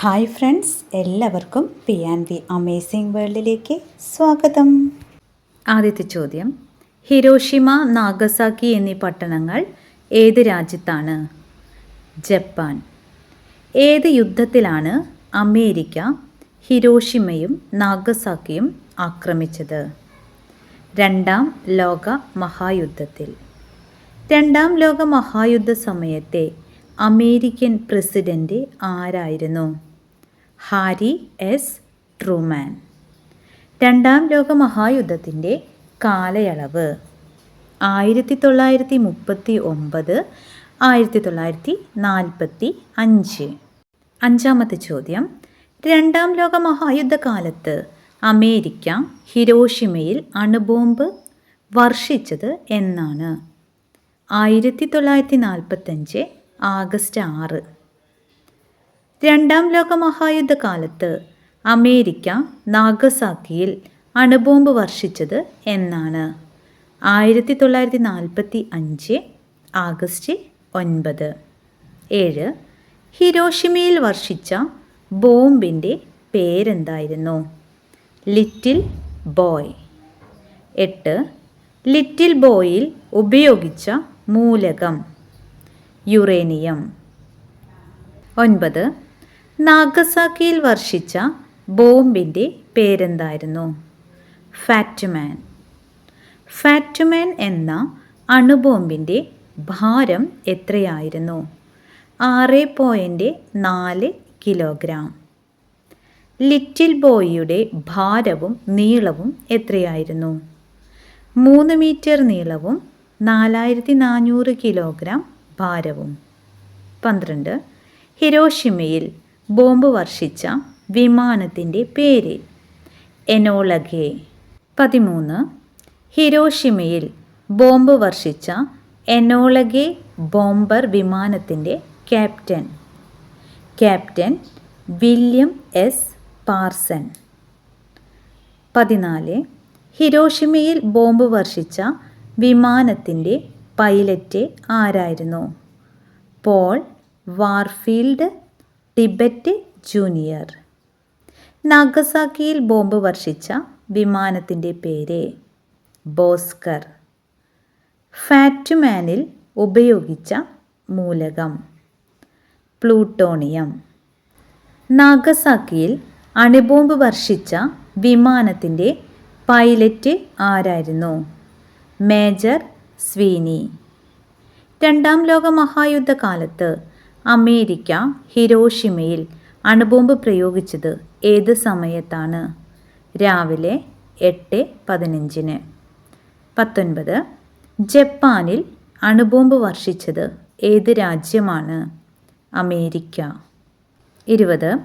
Hi friends എല്ലാവർക്കും P and the amazing വേൾഡിലേക്ക് സ്വാഗതം. ആദ്യത്തെ ചോദ്യം. ഹിരോഷിമ നാഗസാക്കി എന്നീ പട്ടണങ്ങൾ ഏത് രാജ്യത്താണ്? ജപ്പാൻ. ഏത് യുദ്ധത്തിലാണ് അമേരിക്ക ഹിരോഷിമയും നാഗസാക്കിയും ആക്രമിച്ചത്? രണ്ടാം ലോക മഹായുദ്ധത്തിൽ. രണ്ടാം ലോക മഹായുദ്ധ സമയത്തെ അമേരിക്കൻ പ്രസിഡന്റ് ആരായിരുന്നു? Harry S. ട്രൂമാൻ. രണ്ടാം ലോക മഹായുദ്ധത്തിന്റെ കാലയളവ്. ആയിരത്തി തൊള്ളായിരത്തി മുപ്പത്തി ഒമ്പത് ആയിരത്തി തൊള്ളായിരത്തി നാൽപ്പത്തി അഞ്ച് അഞ്ചാമത്തെ ചോദ്യം. രണ്ടാം ലോക മഹായുദ്ധകാലത്ത് അമേരിക്ക ഹിരോഷിമയിൽ അണുബോംബ് വർഷിച്ചത് എന്നാണ്. ആയിരത്തി തൊള്ളായിരത്തി നാൽപ്പത്തഞ്ച് ആഗസ്റ്റ് ആറ്. രണ്ടാം ലോക മഹായുദ്ധകാലത്ത് അമേരിക്ക നാഗസാക്കിയിൽ അണുബോംബ് വർഷിച്ചത് എന്നാണ്. ആയിരത്തി തൊള്ളായിരത്തി നാൽപ്പത്തി അഞ്ച് ആഗസ്റ്റ് ഒൻപത്. ഏഴ്. ഹിരോഷിമയിൽ വർഷിച്ച ബോംബിന്റെ പേരെന്തായിരുന്നു? Little boy. എട്ട്. ലിറ്റിൽ ബോയിൽ ഉപയോഗിച്ച മൂലകം യുറേനിയം. ഒൻപത്. നാഗസാക്കിയിൽ വർഷിച്ച ബോംബിന്റെ പേരെന്തായിരുന്നു? ഫാറ്റുമാൻ. ഫാറ്റുമാൻ എന്ന അണുബോംബിന്റെ ഭാരം എത്രയായിരുന്നു? ആറ് പോയിന്റ് നാല് കിലോഗ്രാം. ലിറ്റിൽ ബോയിയുടെ ഭാരവും നീളവും എത്രയായിരുന്നു? മൂന്ന് മീറ്റർ നീളവും നാലായിരത്തി നാനൂറ് കിലോഗ്രാം ഭാരവും. പന്ത്രണ്ട്. ഹിരോഷിമയിൽ ബോംബ് വർഷിച്ച വിമാനത്തിന്റെ പേര്. എനോളഗെ. പതിമൂന്ന്. ഹിരോഷിമയിൽ ബോംബ് വർഷിച്ച എനോളഗെ ബോംബർ വിമാനത്തിന്റെ captain. Captain William S. Parson. പതിനാല്. ഹിരോഷിമയിൽ ബോംബ് വർഷിച്ച വിമാനത്തിന്റെ പൈലറ്റ് ആരായിരുന്നു? Paul Warfield Tibbets junior. നാഗസാക്കിയിൽ bomb വർഷിച്ച വിമാനത്തിന്റെ പേര് ബോസ്കർ. ഫാറ്റുമാനിൽ ഉപയോഗിച്ച മൂലകം പ്ലൂട്ടോണിയം. നാഗസാക്കിയിൽ അണുബോംബ് വർഷിച്ച വിമാനത്തിന്റെ പൈലറ്റ് ആരായിരുന്നു? Major Sweeney. രണ്ടാം ലോക മഹായുദ്ധകാലത്ത് അമേരിക്ക ഹിരോഷിമയിൽ അണുബോംബ് പ്രയോഗിച്ചത് ഏത് സമയത്താണ്? രാവിലെ എട്ട് പതിനഞ്ചിന്. പത്തൊൻപത്. ജപ്പാനിൽ അണുബോംബ് വർഷിച്ചത് ഏത് രാജ്യമാണ്? അമേരിക്ക. ഇരുപത്.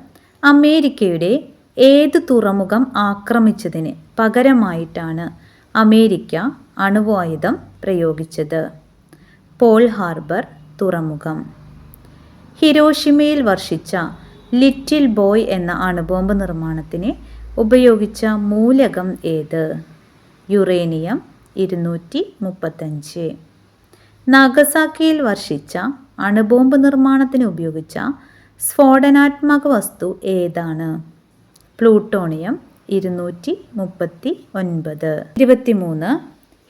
അമേരിക്കയുടെ ഏത് തുറമുഖം ആക്രമിച്ചതിന് പകരമായിട്ടാണ് അമേരിക്ക അണുവായുധം പ്രയോഗിച്ചത്? പോൾ ഹാർബർ തുറമുഖം. ഹിരോഷിമയിൽ വർഷിച്ച ലിറ്റിൽ ബോയ് എന്ന അണുബോംബ് നിർമ്മാണത്തിന് ഉപയോഗിച്ച മൂലകം ഏത്? യുറേനിയം ഇരുന്നൂറ്റി മുപ്പത്തഞ്ച് നാഗസാക്കിയിൽ വർഷിച്ച അണുബോംബ് നിർമ്മാണത്തിന് ഉപയോഗിച്ച സ്ഫോടനാത്മക വസ്തു ഏതാണ്? പ്ലൂട്ടോണിയം ഇരുന്നൂറ്റി മുപ്പത്തി ഒൻപത് ഇരുപത്തിമൂന്ന്.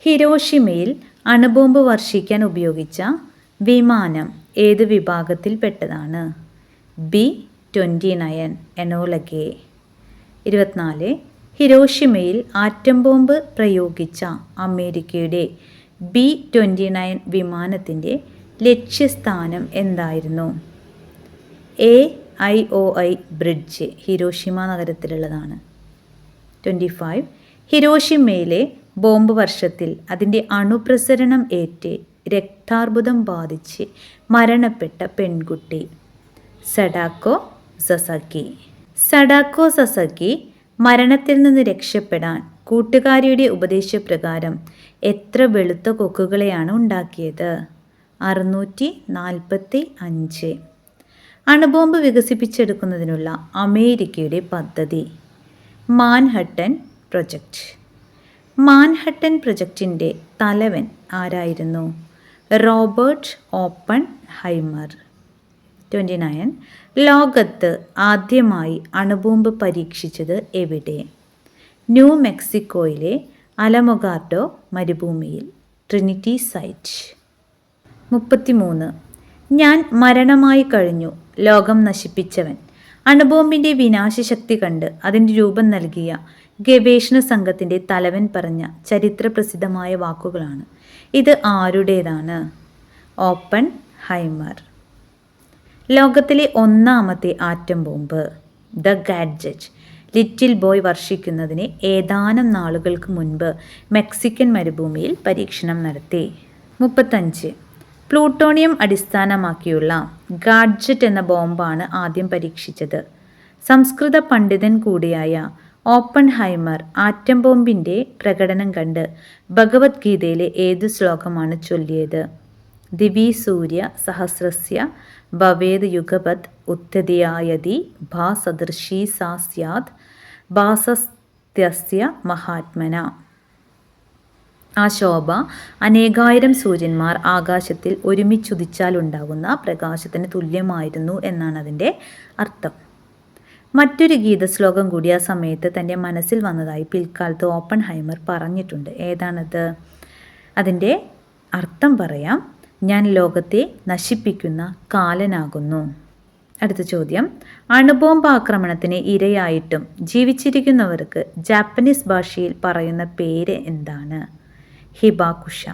ഹിരോഷിമയിൽ അണുബോംബ് വർഷിക്കാൻ ഉപയോഗിച്ച വിമാനം ഏത് വിഭാഗത്തിൽപ്പെട്ടതാണ്? B twenty nine Enola Gay. ഇരുപത്തിനാല് ഹിരോഷിമയിൽ ആറ്റം ബോംബ് പ്രയോഗിച്ച അമേരിക്കയുടെ ബി ട്വന്റി നയൻ വിമാനത്തിന്റെ ലക്ഷ്യസ്ഥാനം എന്തായിരുന്നു? A I O I bridge Hiroshima നഗരത്തിലുള്ളതാണ്. Twenty five ഹിരോഷിമയിലെ ബോംബ് വർഷത്തിൽ അതിന്റെ അണുപ്രസരണം ഏറ്റ് രക്താർബുദം ബാധിച്ച് മരണപ്പെട്ട പെൺകുട്ടി. സഡാക്കോ സസക്കി സഡാക്കോ സസക്കി മരണത്തിൽ നിന്ന് രക്ഷപ്പെടാൻ കൂട്ടുകാരിയുടെ ഉപദേശപ്രകാരം എത്ര വെളുത്ത കൊക്കുകളെയാണ് ഉണ്ടാക്കിയത്? അറുന്നൂറ്റി നാൽപ്പത്തി അഞ്ച്. അണുബോംബ് വികസിപ്പിച്ചെടുക്കുന്നതിനുള്ള അമേരിക്കയുടെ പദ്ധതി. മാൻഹട്ടൻ പ്രൊജക്റ്റ് മാൻഹട്ടൻ പ്രൊജക്റ്റിന്റെ തലവൻ ആരായിരുന്നു? Robert Oppenheimer twenty nine. ലോകത്ത് ആദ്യമായി അണുബോംബ് പരീക്ഷിച്ചത് എവിടെ? ന്യൂ മെക്സിക്കോയിലെ അലമൊഗാർഡോ മരുഭൂമിയിൽ. Trinity site. മുപ്പത്തിമൂന്ന്. ഞാൻ മരണമായി കഴിഞ്ഞു. ലോകം നശിപ്പിച്ചവൻ. അണുബോംബിന്റെ വിനാശശക്തി കണ്ട് അതിന്റെ രൂപം നൽകിയ ഗവേഷണ സംഘത്തിന്റെ തലവൻ പറഞ്ഞ ചരിത്രപ്രസിദ്ധമായ വാക്കുകളാണ്. ഇത് ആരുടേതാണ്? Oppenheimer. ലോകത്തിലെ ഒന്നാമത്തെ atom bomb the gadget. Little boy വർഷിക്കുന്നതിന് ഏതാനും നാളുകൾക്ക് മുൻപ് മെക്സിക്കൻ മരുഭൂമിയിൽ പരീക്ഷണം നടത്തി. മുപ്പത്തഞ്ച്. പ്ലൂട്ടോണിയം അടിസ്ഥാനമാക്കിയുള്ള ഗാഡ്ജറ്റ് എന്ന ബോംബാണ് ആദ്യം പരീക്ഷിച്ചത്. സംസ്കൃത പണ്ഡിതൻ കൂടിയായ ഓപ്പൺ ഹൈമർ ആറ്റം ബോംബിന്റെ പ്രകടനം കണ്ട് ഭഗവത്ഗീതയിലെ ഏതു ശ്ലോകമാണ് ചൊല്ലിയത്? ദിവി സൂര്യ സഹസ്രസ്യ ഭവേദ് യുഗപത് ഉത്തതിയായതി ഭാസദൃശീ സാ സ്യാത് ഭാസസ്ത്യസ്യ മഹാത്മന. ആ ശോഭ അനേകായിരം സൂര്യന്മാർ ആകാശത്തിൽ ഒരുമിച്ചുദിച്ചാലുണ്ടാകുന്ന പ്രകാശത്തിന് തുല്യമായിരുന്നു എന്നാണ് അതിന്റെ അർത്ഥം. മറ്റൊരു ഗീതശ്ലോകം കൂടി ആ സമയത്ത് തന്റെ മനസ്സിൽ വന്നതായി പിൽക്കാലത്ത് ഓപ്പൺ ഹൈമർ പറഞ്ഞിട്ടുണ്ട്. ഏതാണത്? അതിന്റെ അർത്ഥം പറയാം ഞാൻ ലോകത്തെ നശിപ്പിക്കുന്ന കാലനാകുന്നു. അടുത്ത ചോദ്യം അണുബോംബ് ആക്രമണത്തിന് ഇരയായിട്ടും ജീവിച്ചിരിക്കുന്നവർക്ക് ജാപ്പനീസ് ഭാഷയിൽ പറയുന്ന പേര് എന്താണ്? ഹിബാകുഷ.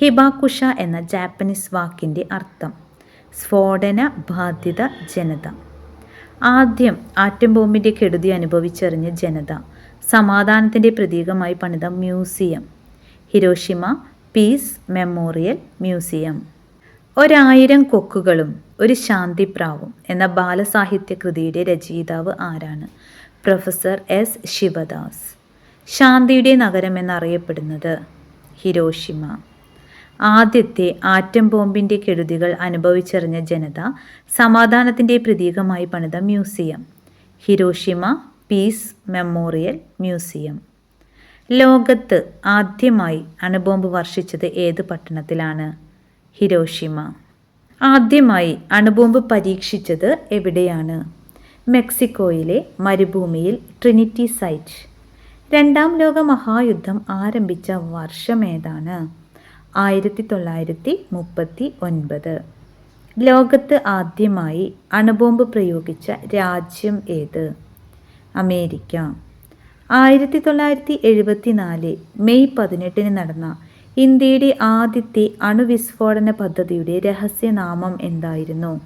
ഹിബാകുഷ എന്ന ജാപ്പനീസ് വാക്കിന്റെ അർത്ഥം സ്ഫോടന ബാധിത ജനത. ആദ്യം ആറ്റം ബോംബിന്റെ കെടുതി അനുഭവിച്ചറിഞ്ഞ ജനത സമാധാനത്തിന്റെ പ്രതീകമായി പണിത museum. Hiroshima peace memorial museum. ഒരായിരം കൊക്കുകളും ഒരു ശാന്തിപ്രാവും എന്ന ബാലസാഹിത്യ കൃതിയുടെ രചയിതാവ് ആരാണ്? Professor S Sivadas. ശാന്തിയുടെ നഗരം എന്നറിയപ്പെടുന്നത് ഹിരോഷിമ. ആദ്യത്തെ ആറ്റം ബോംബിന്റെ കെടുതികൾ അനുഭവിച്ചറിഞ്ഞ ജനത സമാധാനത്തിന്റെ പ്രതീകമായി പണിത museum. Hiroshima peace memorial museum. ലോകത്ത് ആദ്യമായി അണുബോംബ് വർഷിച്ചത് ഏത് പട്ടണത്തിലാണ്? ഹിരോഷിമ. ആദ്യമായി അണുബോംബ് പരീക്ഷിച്ചത് എവിടെയാണ്? മെക്സിക്കോയിലെ മരുഭൂമിയിൽ ട്രിനിറ്റി സൈറ്റ്. രണ്ടാം ലോക മഹായുദ്ധം ആരംഭിച്ച വർഷമേതാണ് ആയിരത്തി തൊള്ളായിരത്തി മുപ്പത്തി ഒൻപത് ലോകത്ത് ആദ്യമായി അണുബോംബ് പ്രയോഗിച്ച രാജ്യം ഏത്? അമേരിക്ക. ആയിരത്തി തൊള്ളായിരത്തി എഴുപത്തി നാല് മെയ് പതിനെട്ടിന് നടന്ന ഇന്ത്യയുടെ ആദ്യത്തെ അണുവിസ്ഫോടന പദ്ധതിയുടെ രഹസ്യനാമം എന്തായിരുന്നു?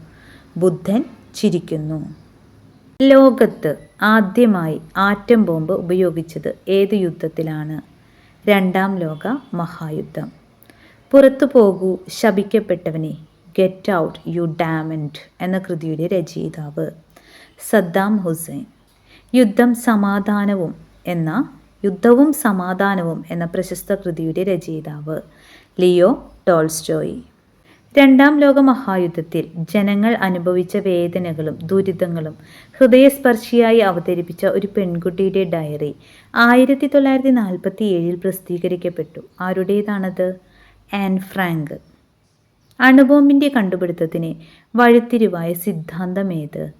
ബുദ്ധൻ ചിരിക്കുന്നു. ലോകത്ത് ആദ്യമായി ആറ്റം ബോംബ് ഉപയോഗിച്ചത് ഏത് യുദ്ധത്തിലാണ്? രണ്ടാം ലോക മഹായുദ്ധം. പുറത്തു പോകൂ ശപിക്കപ്പെട്ടവനെ. ഗെറ്റ് ഔട്ട് യു ഡാമൻഡ് എന്ന കൃതിയുടെ രചയിതാവ്. Saddam Hussein. യുദ്ധം സമാധാനവും എന്ന യുദ്ധവും സമാധാനവും എന്ന പ്രശസ്ത കൃതിയുടെ രചയിതാവ്. Leo Tolstoy. രണ്ടാം ലോക മഹായുദ്ധത്തിൽ ജനങ്ങൾ അനുഭവിച്ച വേദനകളും ദുരിതങ്ങളും ഹൃദയസ്പർശിയായി അവതരിപ്പിച്ച ഒരു പെൺകുട്ടിയുടെ ഡയറി ആയിരത്തി തൊള്ളായിരത്തി നാൽപ്പത്തി ഏഴിൽ പ്രസിദ്ധീകരിക്കപ്പെട്ടു. ആരുടേതാണത്? An Frank. അണുബോംബിന്റെ കണ്ടുപിടുത്തത്തിന് വഴിത്തിരിവായ സിദ്ധാന്തം ഏത്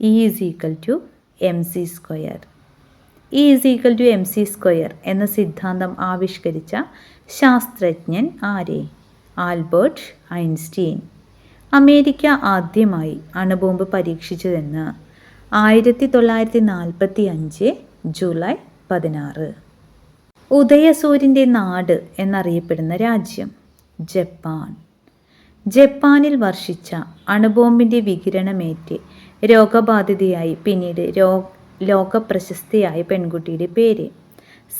E is equal to M C square E is equal to M C square എന്ന സിദ്ധാന്തം ആവിഷ്കരിച്ച ശാസ്ത്രജ്ഞൻ ആരെ? Albert Einstein. അമേരിക്ക ആദ്യമായി അണുബോംബ് പരീക്ഷിച്ചതെന്ന് ആയിരത്തി തൊള്ളായിരത്തി നാൽപ്പത്തി അഞ്ച് ജൂലൈ പതിനാറ്. ഉദയസൂര്യന്റെ നാട് എന്നറിയപ്പെടുന്ന രാജ്യം ജപ്പാൻ. ജപ്പാനിൽ വർഷിച്ച അണുബോംബിന്റെ വികിരണമേറ്റ് രോഗബാധിതയായി പിന്നീട് രോ ലോകപ്രശസ്തിയായ പെൺകുട്ടിയുടെ പേര്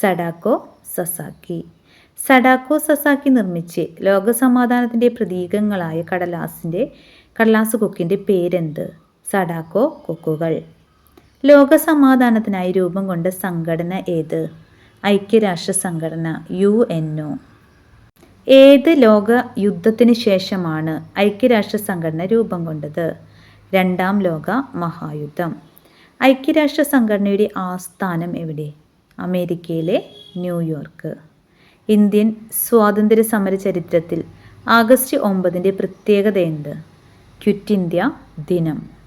സഡാക്കോ സസാക്കി. സഡാക്കോ സസാക്കി നിർമ്മിച്ച് ലോകസമാധാനത്തിന്റെ പ്രതീകങ്ങളായ കടലാസിന്റെ കടലാസ് കൊക്കിന്റെ പേരെന്ത്? സഡാക്കോ കൊക്കുകൾ. ലോകസമാധാനത്തിനായി രൂപം കൊണ്ട സംഘടന ഏത്? ഐക്യരാഷ്ട്ര സംഘടന യു എൻ ഒ ഏത് ലോക യുദ്ധത്തിന് ശേഷമാണ് ഐക്യരാഷ്ട്ര സംഘടന രൂപം കൊണ്ടത്? രണ്ടാം ലോക മഹായുദ്ധം. ഐക്യരാഷ്ട്ര സംഘടനയുടെ ആസ്ഥാനം എവിടെ? അമേരിക്കയിലെ ന്യൂയോർക്ക്. ഇന്ത്യൻ സ്വാതന്ത്ര്യ സമര ചരിത്രത്തിൽ ആഗസ്റ്റ് ഒമ്പതിന്റെ പ്രത്യേകത എന്ത്? ക്വിറ്റ് ഇന്ത്യ ദിനം.